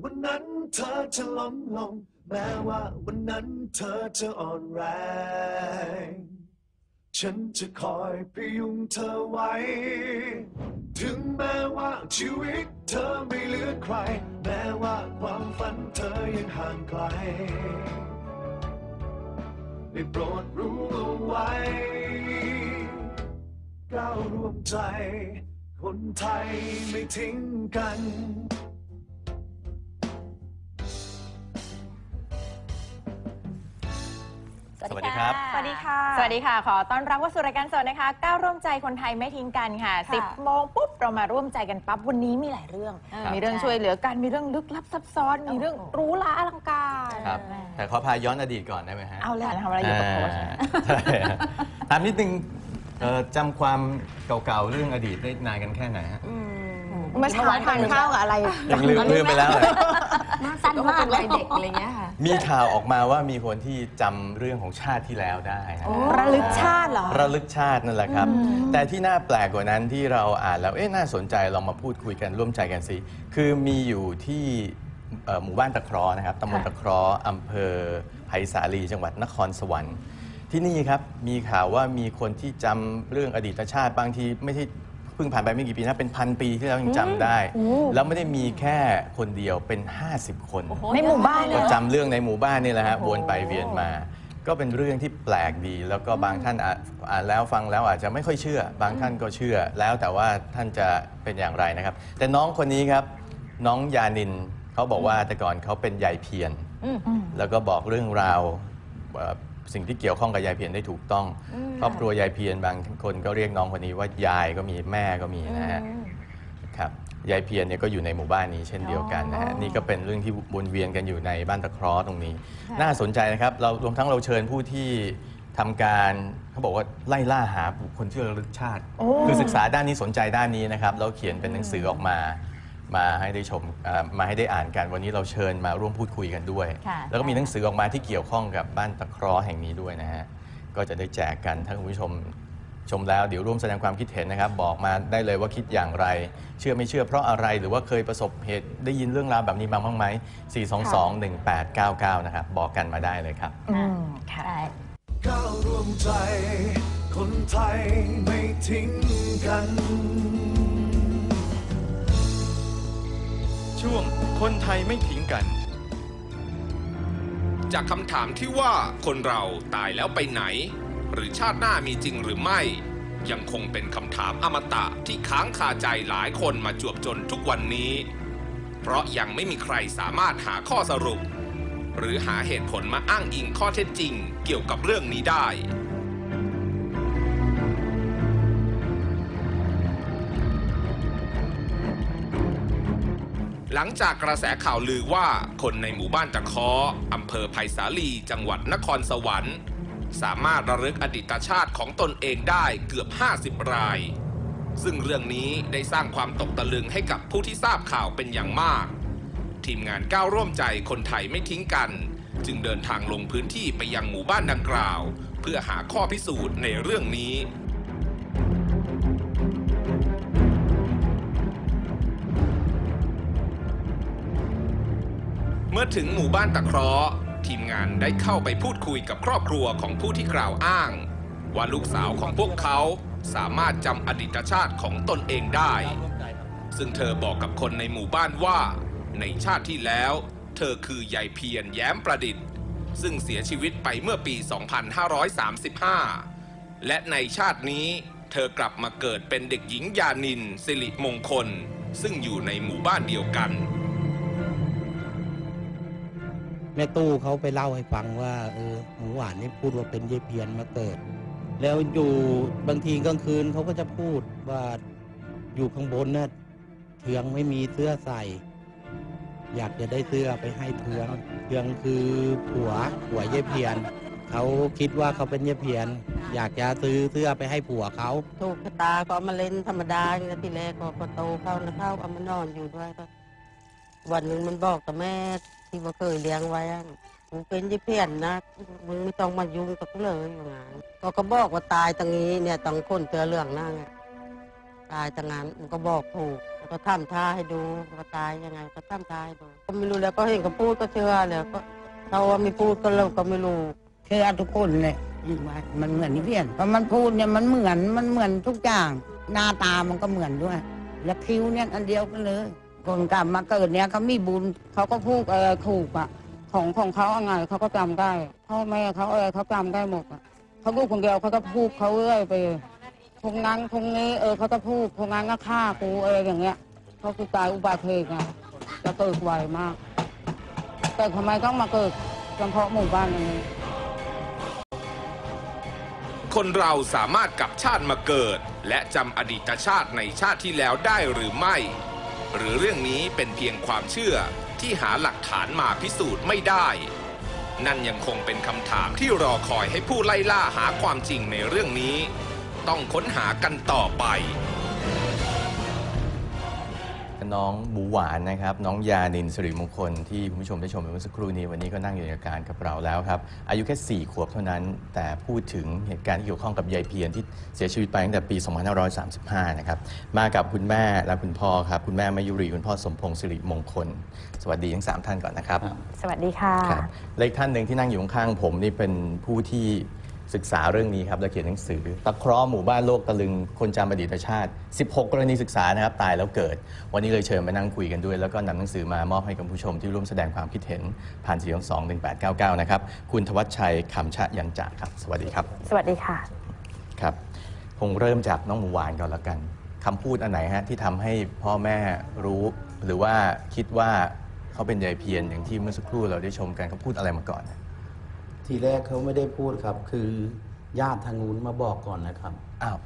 วันนั้นเธอจะล้มลง แม้ว่าวันนั้นเธอจะอ่อนแรง ฉันจะคอยพยุงเธอไว้ ถึงแม้ว่าชีวิตเธอไม่เหลือใคร แม้ว่าความฝันเธอยังห่างไกลได้โปรดรู้เอาไว้ก้าวรวมใจ คนไทยไม่ทิ้งกัน สวัสดีครับ สวัสดีค่ะ สวัสดีค่ะ ขอต้อนรับเข้าสู่รายการสดนะคะก้าวร่วมใจคนไทยไม่ทิ้งกันค่ะค่ะ 10 โมงปุ๊บ เรามาร่วมใจกันปั๊บ วันนี้มีหลายเรื่องเออมีเรื่องใช่ช่วยเหลือกัน มีเรื่องลึกลับซับซ้อน มีเรื่องหรู้ล้าอลังการครับแต่ขอพาย้อนอดีตก่อนได้ไหมฮะ เอาเลยทำอะไรอยู่กับโค้ชอ่าใช่ฮะถามนิดนึงเอ่อจำความเก่าๆเรื่องอดีตได้นานกันแค่ไหนฮะ เมื่อเช้าทานข้าวกับอะไรยังลืมลืมไปแล้วเหรอสั้นมากเลยเด็กอะไรเงี้ยค่ะ มีข่าวออกมาว่ามีคนที่จำเรื่องของชาติที่แล้วได้นะระลึกชาติเหรอ ระลึกชาตินั่นแหละครับ แต่ที่น่าแปลกกว่านั้นที่เราอ่านแล้วเอ๊ะน่าสนใจเรามาพูดคุยกันร่วมใจกันสิคือมีอยู่ที่เอ่อหมู่บ้านตะเคราะห์นะครับตำบลตะเคราะห์อำเภอไผ่สาลีจังหวัดนครสวรรค์ ที่นี่ครับมีข่าวว่ามีคนที่จำเรื่องอดีตชาติบางทีไม่ใช่ เพิ่งผ่านไปไม่กี่ปีนะเป็นพันปีที่เรายังจำได้ แล้วไม่ได้มีแค่คนเดียวเป็น 50 คนในหมู่บ้านเลก็ย จำเรื่องในหมู่บ้านนี่แหละฮะวนไปเวียนมา ก็เป็นเรื่องที่แปลกดี แล้วก็บางท่านอะอ่านแล้วฟังแล้วอาจจะไม่ค่อยเชื่อ บางท่านก็เชื่อ แล้วแต่ว่าท่านจะเป็นอย่างไรนะครับ แต่น้องคนนี้ครับ น้องยานินเขาบอกว่าแต่ก่อนเขาเป็นยายเพียน แล้วก็บอกเรื่องราวเอ่อ สิ่งที่เกี่ยวข้องกับยายเพียนได้ถูกต้อง ครอบครัวยายเพียนบางคนก็เรียกน้องคนนี้ว่ายายก็มีแม่ก็มีนะฮะครับยายเพียรเนี่ยก็อยู่ในหมู่บ้านนี้เช่นเดียวกันนะฮะนี่ก็เป็นเรื่องที่วนเวียนกันอยู่ในบ้านตะเคราะห์ตรงนี้ น่าสนใจนะครับเรารวมทั้งเราเชิญผู้ที่ทำการเขาบอกว่าไล่ล่าหาบุคคลที่ระลึกชาติ คือศึกษาด้านนี้สนใจด้านนี้นะครับแล้วเขียนเป็นหนังสือออกมา มาให้ได้ชมเอ่อมาให้ได้อ่านกัน วันนี้เราเชิญมาร่วมพูดคุยกันด้วยค่ะแล้วก็มีหนังสือออกมาที่เกี่ยวข้องกับบ้านตะเคราะห์แห่งนี้ด้วยนะฮะก็จะได้แจกกันถ้าคุณผู้ชมชมแล้วเดี๋ยวร่วมแสดงความคิดเห็นนะครับ บอกมาได้เลยว่าคิดอย่างไร เชื่อไม่เชื่อเพราะอะไรหรือว่าเคยประสบเหตุได้ยินเรื่องราวแบบนี้มาบ้างไหม 422-1899 นะครับ บอกกันมาได้เลยครับอืมค่ะใช่ก้าวร่วมใจ คนไทยไม่ทิ้งกัน คนไทยไม่ทิ้งกัน จากคำถามที่ว่าคนเราตายแล้วไปไหน หรือชาติหน้ามีจริงหรือไม่ ยังคงเป็นคำถามอมตะที่ค้างคาใจหลายคนมาจวบจนทุกวันนี้ เพราะยังไม่มีใครสามารถหาข้อสรุป หรือหาเหตุผลมาอ้างอิงข้อเท็จจริง เกี่ยวกับเรื่องนี้ได้ หลังจากกระแสข่าวลือว่าคนในหมู่บ้านตะเคออำเภอไผ่สาลี จังหวัดนครสวรรค์ สามารถระลึกอดีตชาติของตนเองได้เกือบ 50 ราย ซึ่งเรื่องนี้ได้สร้างความตกตะลึงให้กับผู้ที่ทราบข่าวเป็นอย่างมาก ทีมงานก้าวร่วมใจคนไทยไม่ทิ้งกัน จึงเดินทางลงพื้นที่ไปยังหมู่บ้านดังกล่าว เพื่อหาข้อพิสูจน์ในเรื่องนี้ เมื่อถึงหมู่บ้านตะเคราะห์ทีมงานได้เข้าไปพูดคุยกับครอบครัวของผู้ที่กล่าวอ้าง ว่าลูกสาวของพวกเขาสามารถจำอดีตชาติของตนเองได้ ซึ่งเธอบอกกับคนในหมู่บ้านว่า ในชาติที่แล้ว เธอคือยายเพียรแย้มประดิษฐ์ ซึ่งเสียชีวิตไปเมื่อปี 2535 และในชาตินี้เธอกลับมาเกิดเป็นเด็กหญิงยานินสิริมงคล ซึ่งอยู่ในหมู่บ้านเดียวกัน แม่ตู้เขาไปเล่าให้ฟังว่าเออหมูหวานนี่พูดว่าเป็นยายเพียนมาเกิด แล้วอยู่บางทีกลางคืนเขาก็จะพูดว่าอยู่ข้างบนน่ะเทืองไม่มีเสื้อใส่ อยากจะได้เสื้อไปให้เทืองเทืองคือผัวผัวยายเพียนเขาคิดว่าเขาเป็นยายเพียน อยากจะซื้อเสื้อไปให้ผัวเขาถูกชะตาก็มาเล่นธรรมดาอย่างนี้ทีแรกก็โตเข้านะเข้าเอามานอนอยู่ด้วยก็วันหนึ่งมันบอกกับแม่ ที่ว่าเคยเลี้ยงไว้อะมึงเป็นยี่เพี้ยนนะมึงไม่ต้องมายุ่งกับกูเลยอย่างนั้นก็ก็บอกว่าตายตรงนี้เนี่ยต้องคนเตือเรื่องนั่งตายตรงนั้นมันก็บอกถูกก็ทำท่าให้ดูว่าตายยังไง ก็ทำท่าให้ดูก็ไม่รู้แล้วก็เห็นเขาพูดก็เชื่อแล้วก็เขาว่าไม่พูดก็เราก็ไม่รู้เชื่อทุกคนเลยมันเหมือนนิเพียนเพราะมันพูดเนี่ยมันเหมือนมันเหมือนทุกอย่าง หน้าตามันก็เหมือนด้วย และคิ้วเนี่ยอันเดียวกันเลย คนกลับมาเกิดเนี่ยเขามีบุญเขาก็พูดอะไรถูกอะของของเขาอะไรเขาก็จำได้พ่อแม่เขาอะไรเขาจำได้หมดอะเขาลูกคนเดียวเขาก็พูดเขาเรื่อยไปคงนั้นคงนี้เออเขาจะพูดคงนั้นก็ฆ่ากูอะไรอย่างเงี้ยเขาคือตายอุบัติเหตุไงจะเกิดไวมาก แต่ทำไมต้องมาเกิดเฉพาะหมู่บ้านนี้คนเราสามารถกลับชาติมาเกิด และจำอดีตชาติในชาติที่แล้วได้หรือไม่ หรือเรื่องนี้เป็นเพียงความเชื่อที่หาหลักฐานมาพิสูจน์ไม่ได้ นั่นยังคงเป็นคำถามที่รอคอยให้ผู้ไล่ล่าหาความจริงในเรื่องนี้ ต้องค้นหากันต่อไป น้องหมูหวานนะครับน้องยานินสิริมงคลที่คุณผู้ชมได้ชมไปเมื่อสักครู่นี้วันนี้ก็นั่งอยู่ในอาการกับเราแล้วครับ อายุแค่ 4 ขวบเท่านั้น แต่พูดถึงเหตุการณ์ที่เกี่ยวข้องกับยายเพียรที่เสียชีวิตไปตั้งแต่ปี 2535 นะครับ มากับคุณแม่และคุณพ่อครับ คุณแม่มายุรีคุณพ่อสมพงษ์สิริมงคล สวัสดีทั้งสามท่านก่อนนะครับ สวัสดีค่ะครับและอีกท่านหนึ่งที่นั่งอยู่ข้างๆผมนี่เป็นผู้ที่ ศึกษาเรื่องนี้ครับและเขียนหนังสือ ตะเคราะห์หมู่บ้านโลกตะลึงคนจำอดีตชาติ 16 กรณีศึกษานะครับตายแล้วเกิด วันนี้เลยเชิญมานั่งคุยกันด้วย แล้วก็นำหนังสือมามอบให้กับผู้ชมที่ร่วมแสดงความคิดเห็นผ่าน4 2 1 8 9 9 นะครับ คุณทวัชชัยคำชะยันจักรครับ สวัสดีครับ สวัสดีค่ะครับคงเริ่มจากน้องหมูหวานก่อนละกันคำพูดอันไหนฮะที่ทำให้พ่อแม่รู้ หรือว่าคิดว่าเขาเป็นยายเพียรอย่างที่เมื่อสักครู่เราได้ชมกันเขาพูดอะไรมาก่อน ทีแรกเขาไม่ได้พูดครับ คือญาติทางนู้นมาบอกก่อนนะครับอ้าว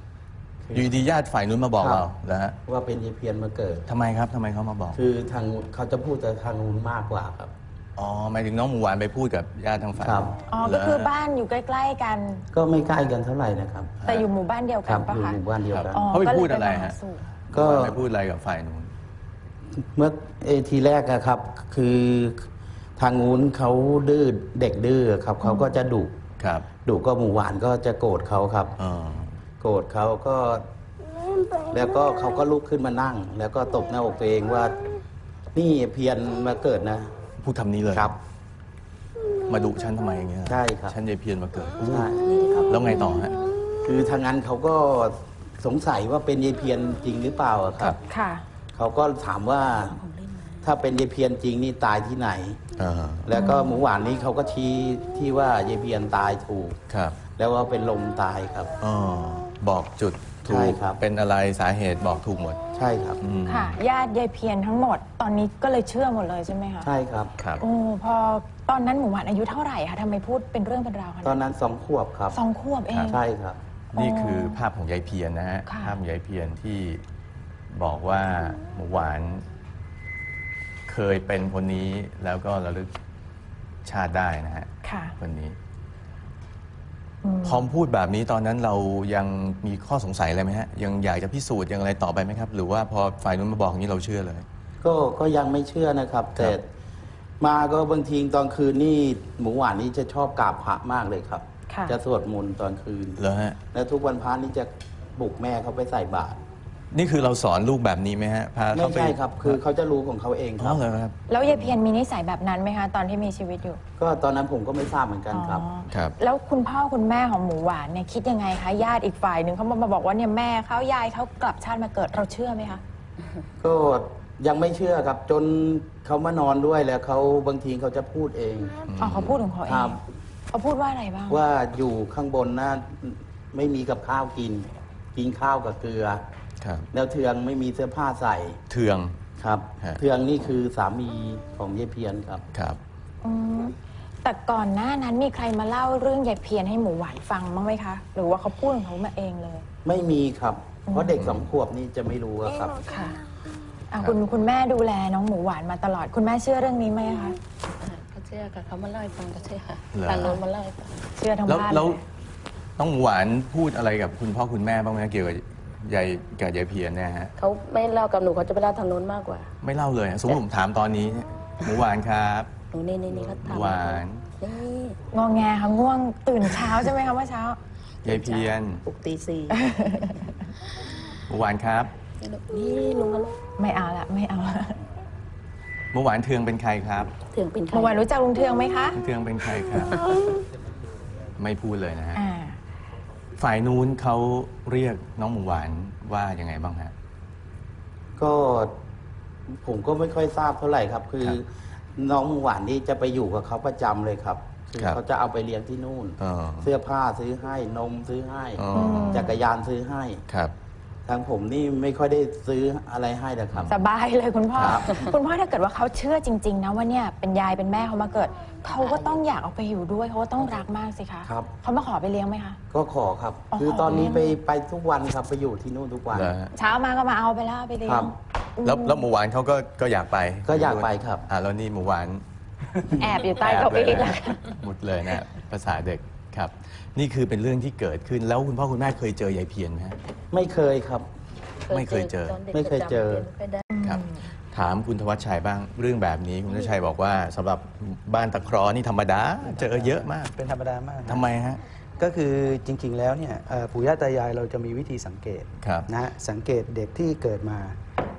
อยู่ดีๆญาติฝ่ายนู้นมาบอกครับเราแล้วฮะว่าเป็นยายเพียนมาเกิด ทำไมครับทำไมเขามาบอก คือทางนู้นเขาจะพูดแต่ทางนู้นมากกว่าครับ อ๋อหมายถึงน้องหมูหวานไปพูดกับญาติทางฝ่ายครับ อ๋อเหรก็คือฮะบ้านอยู่ใกล้ ๆ กัน ก็ไม่ใกล้กันเท่าไหร่นะครับ แต่อยู่หมู่บ้านเดียวคกัรันบปะอยู่คะหมู่บ้านเดียวกัน อ๋อเขาไปก็ลยพูดอะไรฮะมาสู่ก็ไปพูดอะไรกับฝ่ายนู้น เมื่อเออทีแรกอะครับ คือ ทางนู้นเขาดื้อเด็กดื้อครับเขาก็จะดุครับดุก็หมู่หวานก็จะโกรธเขาครับ อ๋อโกรธเขาก็ แล้วก็เขาก็ลุกขึ้นมานั่ง แล้วก็ตบหน้าอกตัวเองว่า นี่เพียนมาเกิดนะพูดทำนี้เลยครับ มาดุฉันทำไมอย่างเงี้ยใช่ครับ ฉันยายเพียรมาเกิด ใช่แล้วไงต่อฮะ คือทางนั้นเขาก็สงสัยว่าเป็นยายเพียนจริงหรือเปล่าอะครับค่ะ เขาก็ถามว่า ถ้าเป็นยายเพียนจริงนี่ตายที่ไหนอ่าแล้วก็หมูหวานนี้เขาก็ชี้ที่ว่ายายเพียนตายถูกครับ แล้วว่าเป็นลมตายครับอ๋อบอกจุดถูใช่กครับเป็นอะไรสาเหตุบอกถูกหมด ใช่ครับอืมค่ะญาติยายเพียรทั้งหมด ตอนนี้ก็เลยเชื่อหมดเลยใช่ไหมคะใช่ครับครับโอ้พอตอนนั้นหมูหวานอายุเท่าไหร่คะทำไมพูดเป็นเรื่องเป็นราวขนาดตอนนั้นนั้นสองขวบครับสองขวบเองใช่ครับ นี่คือภาพของยายเพียรนะฮะค่ะภาพยายเพียรที่บอกว่าหมูหวาน เคยเป็นคนนี้แล้วก็ระลึกชาติได้นะฮะค่ะ คนนี้อืมพอพูดแบบนี้ตอนนั้นเรายังมีข้อสงสัยอะไรไหมฮะ ยังอยากจะพิสูจน์ยังอะไรต่อไปไหมครับ หรือว่าพอฝ่ายนู้นมาบอกอย่างนี้เราเชื่อเลย ก็ก็ยังไม่เชื่อนะครับ แต่มาก็บางทีตอนคืนนี่หมูหวานนี่จะชอบกราบพระมากเลยครับ ค่ะ จะสวดมนต์ตอนคืน เหรอฮะ แล้วทุกวันพระนี่จะปลุกแม่เขาไปใส่บาตร นี่คือเราสอนลูกแบบนี้ไหมฮะพาไม่เขาไปใช่ครับ คือเขาจะรู้ของเขาเองอ๋คอรับเหรอครับแล้วยายเพียรมีนิสัยแบบนั้นไหมคะตอนที่มีชีวิตอยู่ก็ตอนนั้นผมก็ไม่ทราบเหมือนกันครับ อ๋อครับ แล้วคุณพ่อคุณแม่ของหมูหวานเนี่ยคิดยังไงคะญาติอีกฝ่ายหนึ่งเขามาบอกว่าเนี่ยแม่เขายายเขากลับชาติมาเกิดเราเชื่อไหมคะ ก็ยังไม่เชื่อครับ จนเขามานอนด้วยแล้วเขาบางทีเขาจะพูดเอง อ๋อเขาพูดของเขาเอครังบ เขาพูดว่าอะไรบ้างว่าอยู่ข้างบนนะไม่มีกับข้าวกิน กินข้าวกับเกลือ ครับแล้วเทืองไม่มีเสื้อผ้าใส่เทืองครับฮะ เทืองนี่คือสามีของยายเพียนครับ ครับ อืมแต่ก่อนหน้านั้นมีใครมาเล่าเรื่องยายเพียรให้หมูหวานฟังบ้างไหมคะ หรือว่าเขาพูดของเขามาเองเลย ไม่มีครับ เพราะเด็กสองขวบนี่จะไม่รู้อะครับ ค่ะอะคุณคุณแม่ดูแลน้องหมูหวานมาตลอด คุณแม่เชื่อเรื่องนี้ไหมคะเขาเชื่อค่ะเขามาเล่าให้ฟังก็เชื่อค่ะเหรอ ทางโน้นมาเล่าให้ฟังเชื่อทั้งแล้วบ้านแล้วเลยน้องหมูหวานพูดอะไรกับคุณพ่อคุณแม่บ้างไหมเกี่ยวกับ ยายกับยายเพียรเนี่ยฮะเขาไม่เล่ากับหนูเขาจะไปเล่าทางโน้นมากกว่า ไม่เล่าเลยอะสมมติผมถามตอนนี้หมูหวานครับหนูนี่นี่นี่เขาหมูทำหวานนี่งอแงค่ะง่วงตื่นเช้าใช่ไหมคะเมื่อเช้า ยายเพียรปลุกตีสี่หมูหวานครับนี่ลูกนี่ลุงเขาลูกไม่เอาละไม่เอาละเมื่อวานเทืองเป็นใครครับถึงเป็นใครเมื่อวานรู้จักลุงเทืองไหมคะเทืองเป็นใครครับ ไม่พูดเลยนะฮะอ่า ฝ่ายนู้นเขาเรียกน้องหมูหวานว่ายังไงบ้างฮะ ก็ผมก็ไม่ค่อยทราบเท่าไหร่ครับ คือครับน้องหวานนี่จะไปอยู่กับเขาประจำเลยครับคือครับเขาจะเอาไปเลี้ยงที่นู่น อ๋อเสื้อผ้าซื้อให้นมซื้อให้อ๋อ จักรยานซื้อให้ ครับ ทางผมนี่ไม่ค่อยได้ซื้ออะไรให้นะครับ สบายเลยคุณพ่อ ครับ คุณพ่อถ้าเกิดว่าเขาเชื่อจริง ๆ นะว่าเนี่ยเป็นยายเป็นแม่เขามาเกิด เขาก็ต้องอยากเอาไปอยู่ด้วยเขาก็ต้องรักมากสิคะครับ เขามาขอไปเลี้ยงไหมคะ ก็ขอครับ อ๋อ คือตอนนี้ไปไปทุกวันครับไปอยู่ที่นู่นทุกวันเหรอฮะเช้ามาก็มาเอาไปแล้วเอาไปเลี้ยครังบ แล้วแล้วหมูหวานเขาก็ก็อยากไปก็อยากไปครับ อ่าแล้วนี่หมูหวานแอบอยู่ใต้เก้าอี้แอบแล้วยนะมุดเลยนะภาษาเด็ก ครับ นี่คือเป็นเรื่องที่เกิดขึ้นแล้วคุณพ่อคุณแม่เคยเจอยายเพียรไหมฮะ ไม่เคยครับ ไม่เคยเจอตนด็กไม่เคยเจอจำไม่ค่อยได้ ครับ ถามคุณธวัชชัยบ้างเรื่องแบบนี้ คุณธวัชชัยบอกว่าสำหรับบ้านตะเคราะห์นี่ธรรมดา เจอเยอะมากเป็นธรรมดามากนะทำไมฮะ ก็คือจริง ๆ แล้วเนี่ยเอ่อปู่ย่าตายายเราจะมีวิธีสังเกตครับ นะฮะสังเกตเด็กที่เกิดมา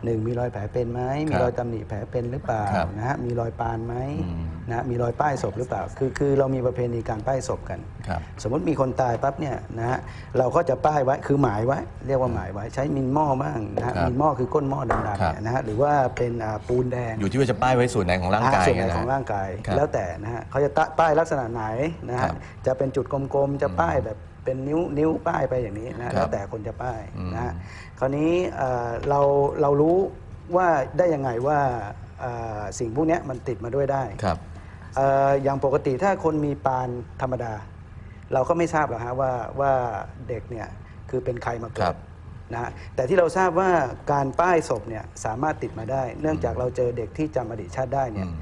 หนึ่งมีรอยแผลเป็นไหมมีครับรอยตำหนิแผลเป็นหรือเปล่าครับนะฮะมีรอยปานไหมอืม นะฮะมีรอยป้ายศพหรือเปล่า คือคือเรามีประเพณีการป้ายศพกัน ครับ สมมติมีคนตายปั๊บเนี่ยนะฮะเราก็จะป้ายไว้คือหมายไว้ เรียกว่าหมายไว้ ใช้มินหม้อบ้างนะฮะครับมินหม้อคือก้นหม้อดำๆครับ เนี่ยนะฮะหรือว่าเป็นอ่าปูนแดง อยู่ที่ว่าจะป้ายไว้ส่วนไหนของร่างกายส่วนไหนนะของฮะร่างกาย ครับ แล้วแต่นะฮะเขาจะตะป้ายลักษณะไหนนะครัฮะบจะเป็นจุดกลมๆ จะป้ายแบบ เป็นนิ้วนิ้วป้ายไปอย่างนี้นะฮะครับแล้วแต่คนจะป้ายอืมนะฮะคราวนี้เอ่อเราเรารู้ว่าได้ยังไงว่าเอ่อสิ่งพวกเนี้ยมันติดมาด้วยได้ ครับ เอ่ออย่างปกติถ้าคนมีปานธรรมดา เราก็ไม่ทราบหรอกฮะว่าว่าเด็กเนี่ยคือเป็นใครมาคเกิรัดบนะฮะแต่ที่เราทราบว่าการป้ายศพเนี่ยสามารถติดมาได้ เนื่องจากเราเจอเด็กที่จำอดีตชาติได้เนี่ยอืม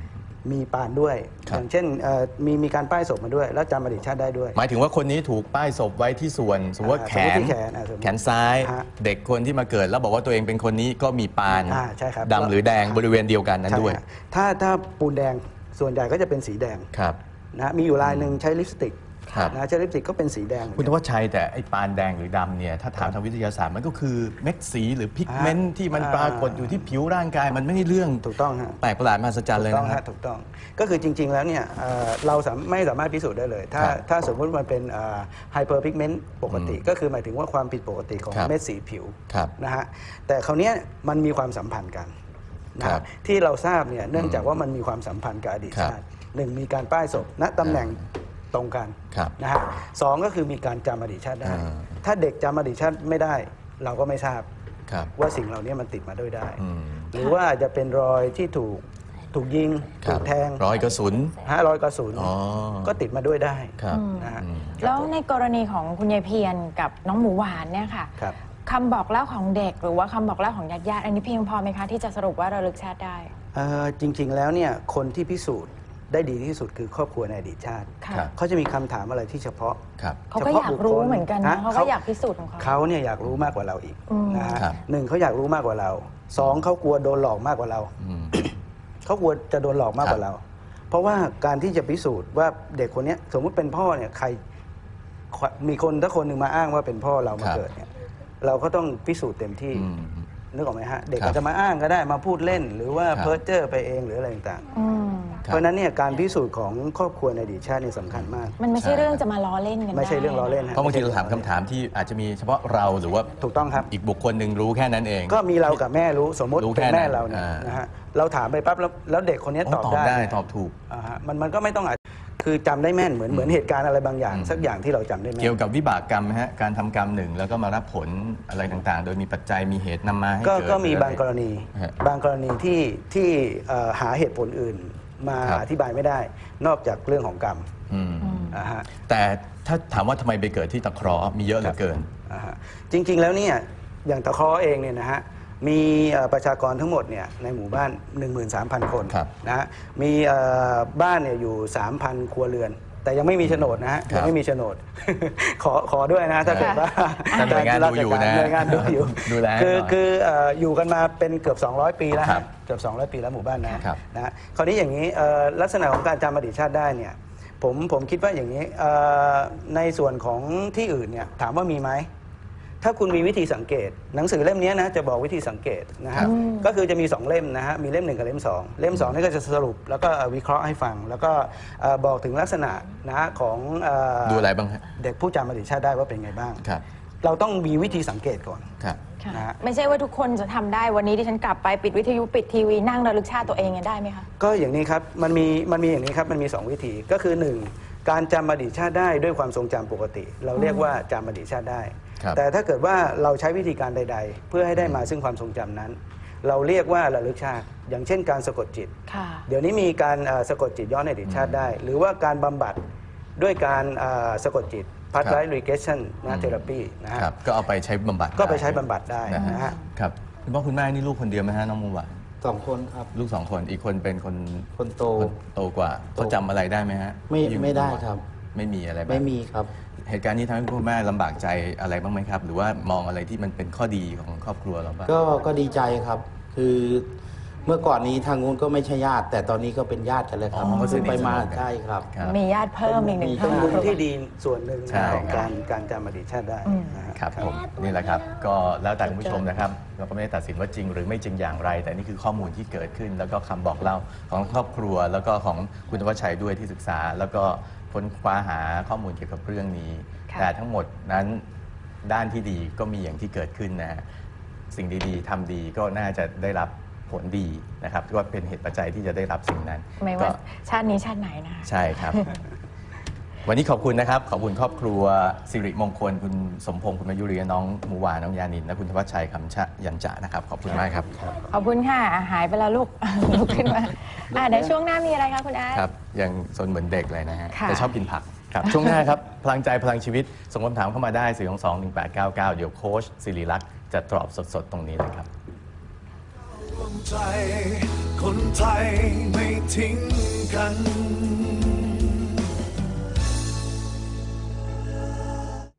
มีปานด้วย ครับ อย่างเช่นเอ่อมีมีการป้ายศพมาด้วย แล้วจำอดีตชาติได้ด้วย หมายถึงว่าคนนี้ถูกป้ายศพไว้ที่ส่วน สมมติว่าอ่าแขสมมุตินที่แขนอ่าสมมุติแขนซ้าย ฮะเด็กคนที่มาเกิดแล้วบอกว่าตัวเองเป็นคนนี้ก็มีปานอ่าใช่ครับ ดำหรือแดงบริเวณเดียวกันนั้นใช่ด้วยฮะถ้าถ้าปูนแดงส่วนใหญ่ก็จะเป็นสีแดงครับ นะฮะมีอยู่ลายหนึ่งใช้ลิปสติกครับ นะฮะใช้ลิปสติกก็เป็นสีแดงเหมือนคุณธกันวัชชัยแต่ไอ้ปานแดงหรือดำเนี่ย ถ้าถามทางวิทยาศาสตร์มันก็คือเม็ดสีหรือพิกเมนต์ที่มันอ่าปรากฏอยู่ที่ผิวร่างกายมันไม่ใช่เรื่องถูกต้องฮะแปลกประหลาดมหัศจรรย์เลยถูกต้องนะคฮะรับถูกต้องก็คือจริง ๆ แล้วเนี่ยเอ่อเราสามไม่สามารถพิสูจน์ได้เลย ถ้าครับถ้าสมมติมันเป็นไฮเปอร์พิกเมนต์ปกติอืมก็คือหมายถึงว่าความผิดปกติของครับเม็ดสีผิวครับนะฮะแต่คราวเนี้ยมันมีความสัมพันธ์กันนะครับที่เราทราบเนี่ยเนื่องจากว่ามันมีความสัมพันธ์กับอดีตครับชาติหนึ่งมีการป้ายศพณตำแหน่ง ตรงกันครับนะฮะสองก็คือมีการจำอดีตชาติได้ อ่า ถ้าเด็กจำอดีตชาติไม่ได้ เราก็ไม่ทราบครับว่าสิ่งเหล่านี้มันติดมาด้วยได้ อืมหรือว่าอาจจะเป็นรอยที่ถูกถูกยิงครัถูบกแทงรอยกระสุน ฮะรอยกระสุนอ๋อ ก็ติดมาด้วยได้ครับ นะฮะอืมแล้วในกรณีของคุณยายเพียรกับน้องหมูหวานเนี่ยค่ะครับ คำบอกเล่าของเด็กหรือว่าคำบอกเล่าของญาติญาติๆอันนี้เพียงพอไหมคะที่จะสรุปว่าระลึกชาติได้ เอ่อจริงๆแล้วเนี่ยคนที่พิสูจน์ ได้ดีที่สุดคือครอบครัวในอดีตชาติ ค่ะ ครับ เขาจะมีคำถามอะไรที่เฉพาะครับเขาก็อยากรู้เหมือนกันนะฮะเขาก็อยากพิสูจน์ของเขา เขาเนี่ยอยากรู้มากกว่าเราอีกอืม นะฮะครับ หนึ่งเขาอยากรู้มากกว่าเราสองเขากลัวโดนหลอกมากกว่าเรา อืม เขากลัวจะโดนหลอกมากกครัว่าบเรา เพราะว่าการที่จะพิสูจน์ว่าเด็กคนเนี้ยสมมุติเป็นพ่อเนี่ยใครมีคนถ้าคนหนึ่งมาอ้างว่าเป็นพ่อเรามาเกิดเนี่ยเราก็ต้องพิสูจน์เต็มที่ อืม นึกออกไหมฮะ เด็กครับอาจจะมาอ้างก็ได้มาพูดเล่น หรือว่าครับ เพ้อเจ้อไปเองหรืออะไรต่างอืมๆเพราะฉะนั้นเนี่ยการพิสูจน์ของครอบครัวในอดีตชาตินี่สำคัญมาก มันไม่ใช่ เรื่องจะมาล้อเล่นกันไม่ใช่เรื่องล้อเล่นฮะเพราะบางทีเราถามคำถามที่อาจจะมีเฉพาะเราหรือว่าถูกต้องครับ อีกบุคคลหนึ่งรู้แค่นั้นเอง ก็มีเรากับแม่รู้สมมติรู้เป็แค่นแม่นั้นเราเนี่ยอ่าน นะฮะเราถามไปปั๊บแล้วแล้วเด็กคนนี้โอ้ตอบตอบได้ได้ตอบถูก อ่าฮะมันมันก็ไม่ต้องอาจ คือจำได้แม่นเหมือนเหมือนเหตุการณ์อะไรบางอย่าง สักอย่างที่เราจำได้แม่น เกี่ยวกับวิบากกรรมไหมฮะการทำกรรมหนึ่งแล้วก็มารับผลอะไรต่างๆ โดยมีปัจจัยมีเหตุนำมาให้ก็เกิดก็มีหรืออะบางกรณีฮะบางกรณีที่ที่เอ่อหาเหตุผลอื่นมาครับอธิบายไม่ได้ นอกจากเรื่องของกรรมอืมอ่าฮะแต่ถ้าถามว่าทำไมไปเกิดที่ตะเคราะห์มีเยอะเหลือเกินอ่าฮะจริง ๆ แล้วเนี่ยอย่างตะเคราะห์เองเนี่ยนะฮะ มีเอ่อประชากรทั้งหมดเนี่ยในหมู่บ้าน 13,000 คนครับนะฮะมีเอ่อบ้านเนี่ยอยู่ 3,000 ครัวเรือน แต่ยังไม่มีโฉนดนะฮะครับยังไม่มีโฉนด ขอขอด้วยนะถ้าเกิดว่าท่านหน่วยงานดูอยู่นะหน่วยงานดูอยู่ดูแลให้คือหน่อยคือเอ่ออยู่กันมาเป็นเกือบ 200 ปีแล้วครัฮะบเกือบ200 ปีแล้วหมู่บ้านนะครับ นะฮะคราวนี้อย่างนี้เอ่อลักษณะของการจำอดีตชาติได้เนี่ยผมผมคิดว่าอย่างนี้เอ่อในส่วนของที่อื่นเนี่ยถามว่ามีไหม ถ้าคุณมีวิธีสังเกต หนังสือเล่มนี้นะจะบอกวิธีสังเกตนะฮะก็คือจะมี 2 เล่มนะฮะมีเล่มหนึ่งกับเล่ม 2 เล่ม2นี่ก็จะสรุปแล้วก็วิเคราะห์ให้ฟัง แล้วก็เอ่อบอกถึงลักษณะนะฮะของเอ่อดูอะไรบ้างฮะเด็กผู้จำอดีตชาติได้ว่าเป็นไงบ้างครับเราต้องมีวิธีสังเกตก่อนครับค่ะนะฮะไม่ใช่ว่าทุกคนจะทำได้วันนี้ที่ฉันกลับไปปิดวิทยุปิดทีวีนั่งระลึกชาติตัวเองเนี่ยได้ไหมคะก็อย่างนี้ครับมันมีมันมีอย่างนี้ครับมันมี 2 วิธีก็คือ 1 การจำอดีตชาติได้ด้วยความทรงจำปกติ เราเรียกว่าจำอดีตชาติได้ครับ แต่ถ้าเกิดว่าเราใช้วิธีการใด ๆ เพื่อให้ได้มาซึ่งความทรงจำนั้น เราเรียกว่าระลึกชาติ อย่างเช่นการสะกดจิตค่ะเดี๋ยวนี้มีการเอ่อสะกดจิตย้อนอดีตชาติได้ หรือว่าการบำบัดด้วยการเอ่อสะกดจิตพัฒไลท์รีเกชันนะเทอราปีนะฮะครับก็เอาไปใช้บำบัดก็ไปด้ใช้บำบัดได้นะนะฮะฮะครับคุณพ่อคุณแม่นี่ลูกคนเดียวไหมฮะน้องมูหวานสองคนครับ ลูกสองคนอีกคนเป็นคนคนโตคนโตกว่าเขาจำอะไรได้ไหมฮะไม่ที่อยู่ไม่ได้กัครับ ไม่มีอะไรบ้างไม่มีครับ เหตุการณ์นี้ทำให้คุณแม่ลำบากใจอะไรบ้างไหมครับ หรือว่ามองอะไรที่มันเป็นข้อดีของครอบครัวเราบ้างก็ก็ดีใจครับ คือเมื่อก่อนนี้ทางนู้นก็ไม่ใช่ญาติ แต่ตอนนี้ก็เป็นญาติกันเลยครับอ๋อก็คือไปมาสนิทสนมกันใช่ครับ ครับ มีญาติเพิ่มอีกหนึ่งเป็นท่านบุญที่ดีส่วนหนึ่งใช่ของครับ การการจำอดีตชาติได้นะฮะ ครับผมนี่แหละครับ ก็แล้วแต่คุณผู้ชมนะครับ เราก็ไม่ได้ตัดสินว่าจริงหรือไม่จริงอย่างไร แต่นี่คือข้อมูลที่เกิดขึ้น แล้วก็คำบอกเล่าของครอบครัว แล้วก็ของคุณธวัชชัยด้วยที่ศึกษา แล้วก็ ค้นคว้าหาข้อมูลเกี่ยวกับเรื่องนี้ ค่ะ แต่ทั้งหมดนั้นด้านที่ดีก็มีอย่างที่เกิดขึ้นนะฮะสิ่งดีๆทำดีก็น่าจะได้รับผลดีนะครับก็เป็นเหตุปัจจัยที่จะได้รับสิ่งนั้น ไม่ก็ว่าชาตินี้ชาติไหนนะคะ ใช่ครับ วันนี้ขอบคุณนะครับ ขอบคุณครอบครัวสิริมงคล คุณสมพงษ์คุณมายุรีน้องมูวาน้องยานินและคุณธวัชชัยคำชะยันจะนะครับ ขอบคุณมากครับขอบคุณค่ะอะ หายไปแล้วลูก ลุกขึ้นมาอะเดี๋ยวช่วงหน้ามีอะไรคะคุณอาร์ต ครับยังสนเหมือนเด็กเลยนะฮะค่ะ แต่ชอบกินผักครับ ช่วงหน้าครับ พลังใจพลังชีวิตส่งคำถามเข้ามาได้4 2 2 1 8 9 9 เดี๋ยวโค้ชสิริลักษณ์จะตอบสดๆ ตรงนี้เลยครับรวมใจคนไทยไม่ทิ้งกัน